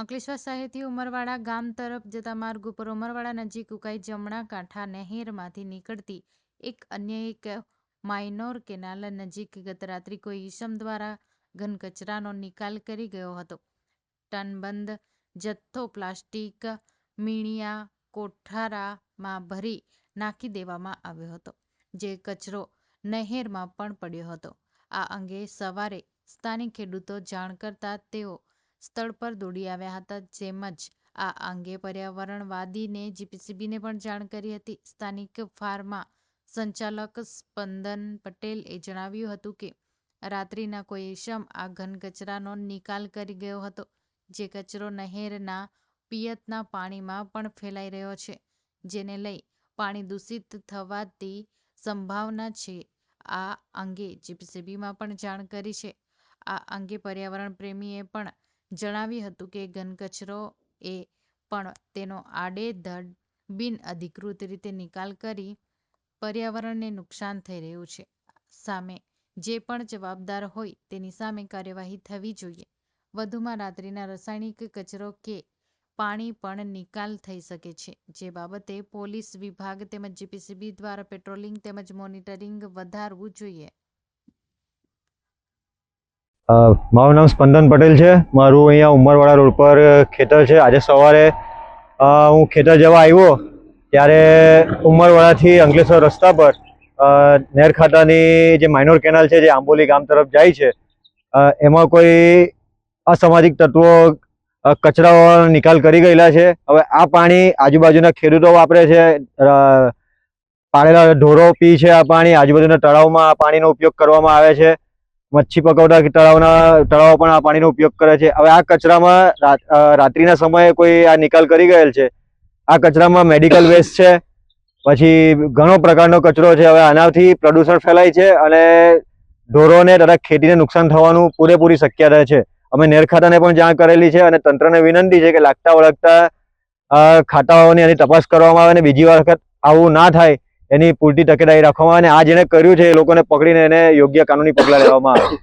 અંકલેશ્વર શહેરથી ઉમરવાડા ગામ તરફ જતા માર્ગ ઉપર ઉમરવાડા નજીક ઉકાઈ જમણા કાંઠા નહેરમાંથી નીકળતી એક અન્ય એક માઇનોર કેનાલ નજીક ગત રાત્રિ કોઈ ઈસમ દ્વારા ઘન કચરાનો નિકાલ કરી ગયો હતો. ટનબંધ જથ્થો પ્લાસ્ટિક મીણિયા કોઠારામાં ભરી નાખી દેવામાં આવ્યો હતો, જે કચરો નહેરમાં પણ પડ્યો હતો. આ અંગે સવારે સ્થાનિક ખેડૂતો જાણ કરતા તેઓ સ્થળ પર દોડી આવ્યા હતા તેમજ આ અંગે પર્યાવરણવાદીને જીપીસીબીને પણ જાણ કરી હતી. સ્થાનિક ફાર્મા સંચાલક સ્પંદન પટેલે જણાવ્યું હતું કે, રાત્રિના કોઈ ઈસમ આ ઘન કચરાનો નિકાલ કરી ગયો હતો, જે કચરો નહેરના પિયતના પાણીમાં પણ ફેલાઈ રહ્યો છે, જેને લઈ પાણી દૂષિત થવાતી સંભાવના છે. આ અંગે જીપીસીબીમાં પણ જાણ કરી છે. આ અંગે પર્યાવરણ પ્રેમીએ પણ જણાવ્યું હતું કે ઘનકચરો એ પણ તેનો આડેધડ બિનઅધિકૃત રીતે નિકાલ કરી પર્યાવરણને નુકસાન થઈ રહ્યું છે. સામે જે પણ જવાબદાર હોય તેની સામે કાર્યવાહી થવી જોઈએ. વધુમાં રાત્રિના રાસાયણિક કચરો કે પાણી પણ નિકાલ થઈ શકે છે. જે બાબતે પોલીસ વિભાગ તેમજ જીપીસીબી દ્વારા પેટ્રોલિંગ તેમજ મોનિટરિંગ વધારવું જોઈએ. મારું નામ સ્પંદન પટેલ છે. મારું અહીંયા ઉમરવાડા રોડ પર ખેતર છે. આજે સવારે હું ખેતર જવા આવ્યો ત્યારે ઉમરવાડાથી અંકલેશ્વર રસ્તા પર નેર ખાતાની જે માઇનોર કેનાલ છે, જે આંબોલી ગામ તરફ જાય છે એમાં કોઈ અસામાજિક તત્વો કચરાઓ નિકાલ કરી ગયેલા છે. હવે આ પાણી આજુબાજુના ખેડૂતો વાપરે છે. પાળેલા ઢોરો પી છે આ પાણી. આજુબાજુના તળાવમાં આ પાણીનો ઉપયોગ કરવામાં આવે છે. મચ્છી પકવતા તળાવના, તળાવ પણ આ પાણીનો ઉપયોગ કરે છે. હવે આ કચરામાં રાત- રાત્રિના સમયે કોઈ આ નિકાલ કરી ગયેલ છે? આ કચરામાં મેડિકલ વેસ્ટ છે, પછી ઘણો પ્રકારનો કચરો છે. હવે આનાથી પ્રદૂષણ ફેલાય છે અને ઢોરોને તથા ખેતીને નુકસાન થવાનું પૂરેપૂરી શક્યતા છે. અમે નેર ખાતાને પણ જાણ કરેલી છે અને તંત્રને વિનંતી છે કે લાગતા વળગતા ખાતાઓની એની તપાસ કરવામાં આવે અને બીજી વખત આવું ના થાય એની પૂરતી તકેદારી રાખવામાં આવે અને આ જેને કર્યું છે એ લોકોને પકડીને એને યોગ્ય કાનૂની પગલાં લેવામાં આવે.